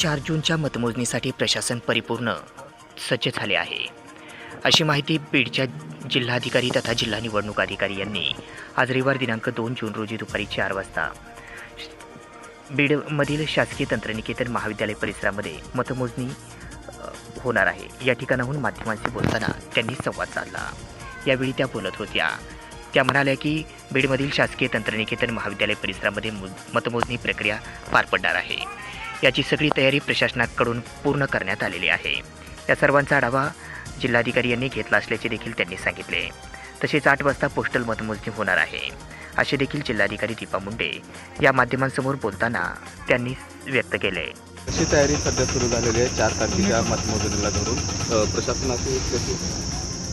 चार जूनच्या मतमोजणीसाठी प्रशासन परिपूर्ण सज्ज झाले आहे. अशी माहिती बीडच्या जिल्हाधिकारी तथा जिल्हा निवडणूक अधिकारी यांनी आज रविवार दिनांक दोन जून रोजी दुपारी चार वाजता बीडमधील शासकीय तंत्रनिकेतन महाविद्यालय परिसरामध्ये मतमोजणी होणार आहे. या ठिकाणाहून माध्यमांशी बोलताना त्यांनी संवाद साधला. यावेळी त्या बोलत होत्या. त्या म्हणाल्या की बीडमधील शासकीय तंत्रनिकेतन महाविद्यालय परिसरामध्ये मतमोजणी प्रक्रिया पार पडणार आहे. याची सगळी तयारी प्रशासनाकडून पूर्ण करण्यात आलेली आहे. या सर्वांचा आढावा जिल्हाधिकारी यांनी घेतला असल्याचे देखील त्यांनी सांगितले. तसेच आठ वाजता पोस्टल मतमोजणी होणार आहे. असे देखील जिल्हाधिकारी दीपा मुंडे या माध्यमांसमोर बोलताना त्यांनी व्यक्त केले. कशी तयारी सध्या सुरू झालेली आहे? चार तारखेच्या मतमोजणीला धरून प्रशासनाची कशी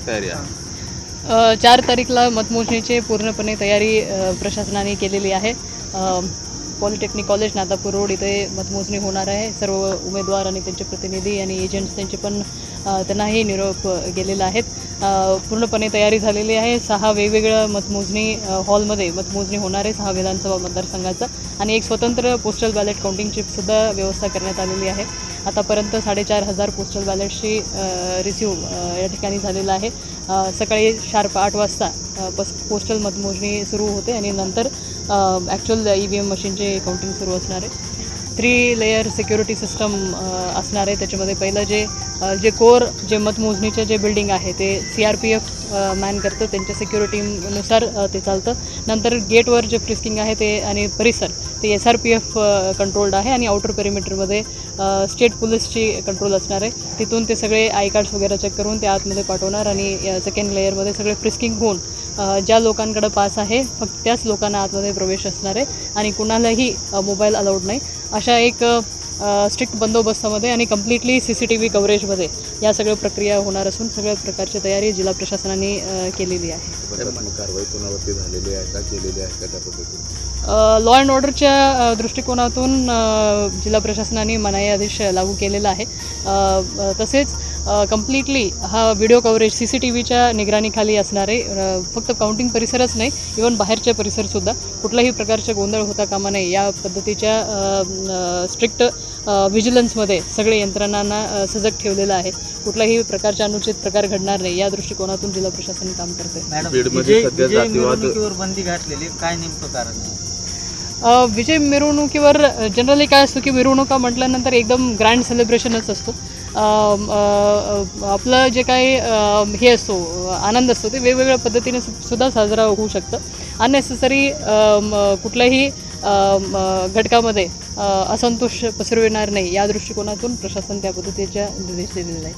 तयारी आहे? चार तारीखला मतमोजणीची पूर्णपणे तयारी प्रशासनाने केलेली आहे. पॉलिटेक्निक कॉलेज नादापूर रोड इथे मतमोजणी होणार आहे. सर्व उमेदवार आणि त्यांचे प्रतिनिधी आणि एजंट्स त्यांचे पण त्यांनाही निरोप गेलेला आहेत. पूर्णपणे तयारी झालेली आहे. सहा वेगवेगळ्या मतमोजणी हॉलमध्ये मतमोजणी होणार आहे सहा विधानसभा मतदारसंघाचा. आणि एक स्वतंत्र पोस्टल बॅलेट काउंटिंगचीसुद्धा व्यवस्था करण्यात आलेली आहे. आतापर्यंत साडेचार हजार पोस्टल बॅलेटची रिसिव्ह या ठिकाणी झालेलं आहे. सकाळी शार्प आठ वाजता पस पोस्टल मतमोजणी सुरू होते आणि नंतर ॲक्च्युअल ई व्ही एम मशीनचे काउंटिंग सुरू असणार आहे. थ्री लेयर सिक्युरिटी सिस्टम असणार आहे. त्याच्यामध्ये पहिलं जे जे कोर जे मतमोजणीचे जे बिल्डिंग आहे ते C R P F man करतं त्यांच्या सिक्युरिटीनुसार ते चालतं. नंतर गेटवर जे फ्रिस्किंग आहे ते आणि परिसर ते S R P F controlled आहे आणि आउटर पेरिमीटरमध्ये स्टेट पोलीसची कंट्रोल असणार आहे. तिथून ते सगळे आय कार्ड्स वगैरे चेक करून ते आतमध्ये पाठवणार आणि सेकंड लेअरमध्ये सगळे फ्रिस्किंग होऊन ज्या लोकांकडं पास आहे फक्त त्याच लोकांना आतमध्ये प्रवेश असणार आहे आणि कुणालाही मोबाईल अलाउड नाही. अशा एक स्ट्रिक्ट बंदोबस्तामध्ये आणि completely C C T V कव्हरेजमध्ये या सगळ्या प्रक्रिया होणार असून सगळ्या प्रकारची तयारी जिल्हा प्रशासनाने केलेली आहे. प्रशासनात्मक कारवाई कोणावरती झालेली आहे का? केलेली आहे का त्या पद्धतीने? लॉ अँड ऑर्डरच्या दृष्टिकोनातून जिल्हा प्रशासनाने मनाई आदेश लागू केलेला आहे. तसेच कम्प्लिटली हा video coverage C C T व्हीच्या निगराणीखाली असणार फक्त काउंटिंग परिसरच नाही इवन बाहेरचे परिसरसुद्धा कुठल्याही प्रकारचे गोंधळ होता कामा नये. या पद्धतीच्या स्ट्रिक्ट व्हिजिलन्समध्ये सगळे यंत्रणांना सजग ठेवलेलं आहे. कुठल्याही प्रकारचे अनुचित प्रकार घडणार नाही. या दृष्टिकोनातून जिल्हा प्रशासन काम करते बंदी घातलेली काय नेमकं कारण? आहे विजय मिरवणुकीवर जनरली काय असतो की मिरवणुका म्हटल्यानंतर एकदम ग्रँड सेलिब्रेशनच असतो. आपलं जे काही हे असतो आनंद असतो ते वेगवेगळ्या पद्धतीने सु- सुद्धा साजरा होऊ शकतं. अननेसेसरी कुठल्याही घटकामध्ये असंतोष पसरविणार नाही. या दृष्टिकोनातून प्रशासन त्या पद्धतीच्या निर्देश दिलेले आहे